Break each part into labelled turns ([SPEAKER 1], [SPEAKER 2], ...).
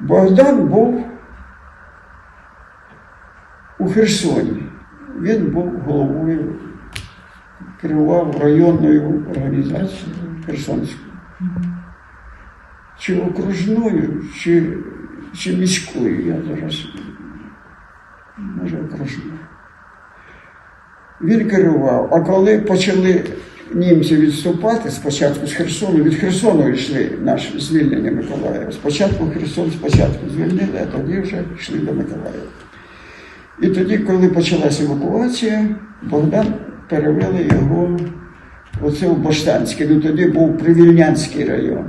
[SPEAKER 1] Богдан був у Херсоні. Він був головою, керував районною організацією Херсонською. Чи окружною, чи, чи міською, я зараз може окружною. Він керував, а коли почали німці відступати, спочатку з Херсону, від Херсону йшли наше звільнення Миколаєва. Спочатку Херсон спочатку звільнили, а тоді вже йшли до Миколаєва. І тоді, коли почалася евакуація, Богдан перевели його оце в Баштанське. Ну тоді був Привільнянський район.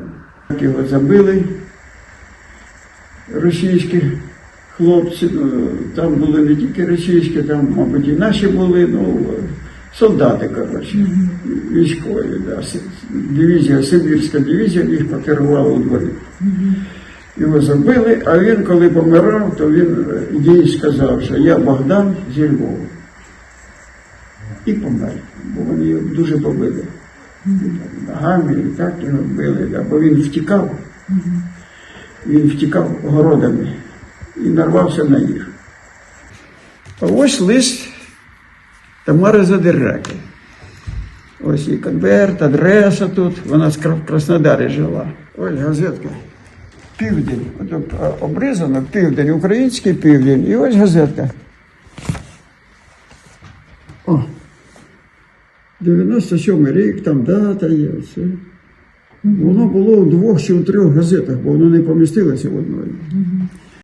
[SPEAKER 1] Його забили російські хлопці. Ну, там були не тільки російські, там, мабуть, і наші були, ну, солдати, коротше, військові. Да. Дивізія, Сибірська дивізія їх покерувала у дворі. Його забили, а він, коли помирав, то він е, їй сказав, що я Богдан зі Львова. І помер, бо вони його дуже побили. Ногами і так його били, да, бо він втікав. Він втікав городами і нарвався на їх. А ось лист Тамари Задираки. Ось і конверт, адреса тут. Вона з Краснодарі жила. Ось газетка. Південь. От обрізано південь, український південь. І ось газетка. О. 97 рік, там дата є. Все. Воно було у двох чи у трьох газетах, бо воно не помістилося в одної.